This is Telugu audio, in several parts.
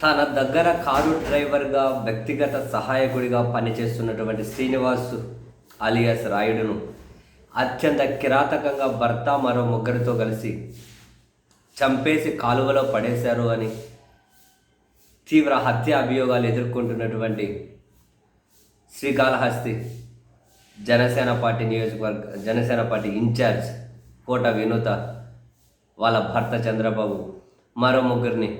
తన దగ్గర కారు డ్రైవర్గా వ్యక్తిగత సహాయకుడిగా పనిచేస్తున్నటువంటి శ్రీనివాస్ అలియాస్ రాయుడును అత్యంత కిరాతకంగా భర్త మరో ముగ్గురితో కలిసి చంపేసి కాలువలో పడేశారు అని తీవ్ర హత్య అభియోగాలు ఎదుర్కొంటున్నటువంటి శ్రీకాళహస్తి జనసేన పార్టీ నియోజకవర్గ Janasena party in charge Kota Vinutha వాళ్ళ భర్త చంద్రబాబు మరో ముగ్గురిని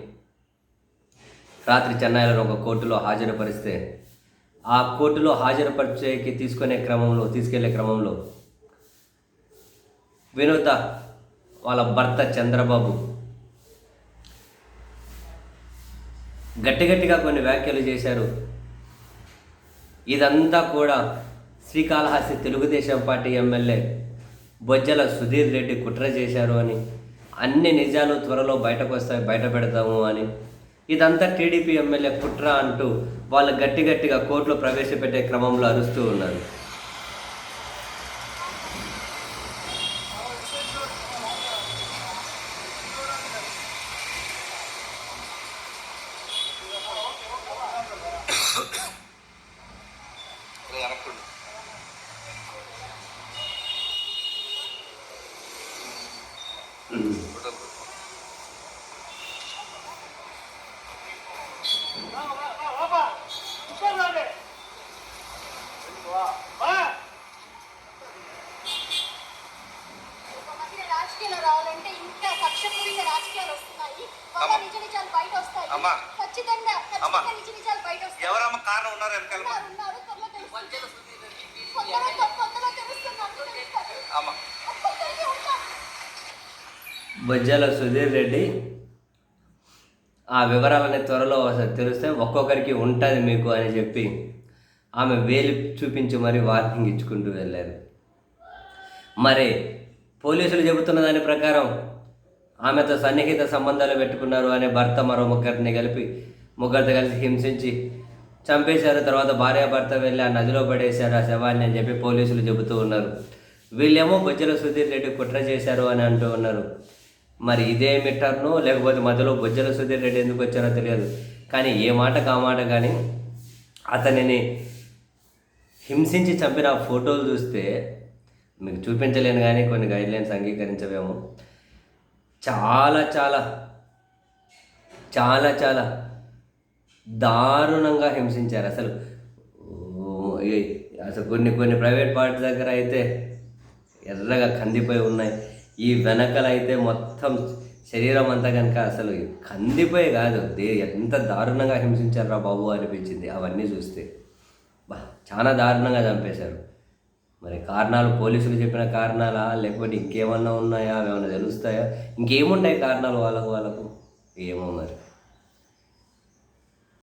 రాత్రి చెన్నైలో ఒక కోర్టులో హాజరుపరిస్తే ఆ కోర్టులో హాజరుపరిచేకి తీసుకునే క్రమంలో తీసుకెళ్ళే క్రమంలో వినూత వాళ్ళ భర్త చంద్రబాబు గట్టిగట్టిగా కొన్ని వ్యాఖ్యలు చేశారు. ఇదంతా కూడా శ్రీకాళహస్తి తెలుగుదేశం పార్టీ ఎమ్మెల్యే బొజ్జల సుధీర్ రెడ్డి కుట్ర చేశారు అని అన్ని నిజాలు త్వరలో బయటకు వస్తాయి బయట పెడతాము అని ఇదంతా టీడీపీ ఎమ్మెల్యే కుట్ర అంటూ వాళ్ళు గట్టి గట్టిగా కోర్టులో ప్రవేశపెట్టే క్రమంలో అరుస్తూ ఉన్నారు. వెనక్కుండు ఎవరమ్మ కారణం ఉన్నారు వెనకాల. బొజ్జల సుధీర్ రెడ్డి ఆ వివరాలని త్వరలో అసలు తెలిస్తే ఒక్కొక్కరికి ఉంటుంది మీకు అని చెప్పి ఆమె వేలు చూపించి మరి వార్నింగ్ ఇచ్చుకుంటూ వెళ్ళారు. మరి పోలీసులు చెబుతున్న దాని ప్రకారం ఆమెతో సన్నిహిత సంబంధాలు పెట్టుకున్నారు అనే భర్త మరో ముగ్గురిని కలిపి ముగ్గురితో కలిసి హింసించి చంపేశారు. తర్వాత భార్యాభర్త వెళ్ళి ఆ నదిలో పడేశారు. ఆ శవాన్ని అని చెప్పి పోలీసులు చెబుతూ ఉన్నారు. వీళ్ళేమో బొజ్జల సుధీర్ రెడ్డి కుట్ర చేశారు అని అంటూ ఉన్నారు. మరి ఇదే మిట్టర్ను? లేకపోతే మధ్యలో బొజ్జల సుధీర్ రెడ్డి ఎందుకు వచ్చారో తెలియదు. కానీ ఏ మాట కా మాట కానీ అతనిని హింసించి చంపిన ఆ ఫోటోలు చూస్తే మీకు చూపించలేను కానీ కొన్ని గైడ్లైన్స్ అంగీకరించవేమో. చాలా చాలా చాలా చాలా దారుణంగా హింసించారు. అసలు అసలు కొన్ని కొన్ని ప్రైవేట్ పార్టీ దగ్గర అయితే ఎర్రగా కందిపోయి ఉన్నాయి. ఈ వెనకల అయితే మొత్తం శరీరం అంతా కనుక అసలు కందిపోయి కాదు. దే ఎంత దారుణంగా హింసించారా బాబు అనిపించింది అవన్నీ చూస్తే. బా చాలా దారుణంగా చంపేశారు. మరి కారణాలు పోలీసులు చెప్పిన కారణాలా? లేకపోతే ఇంకేమన్నా ఉన్నాయా? అవి తెలుస్తాయా? ఇంకేముంటాయి కారణాలు వాళ్ళకు వాళ్ళకు? ఏమో మరి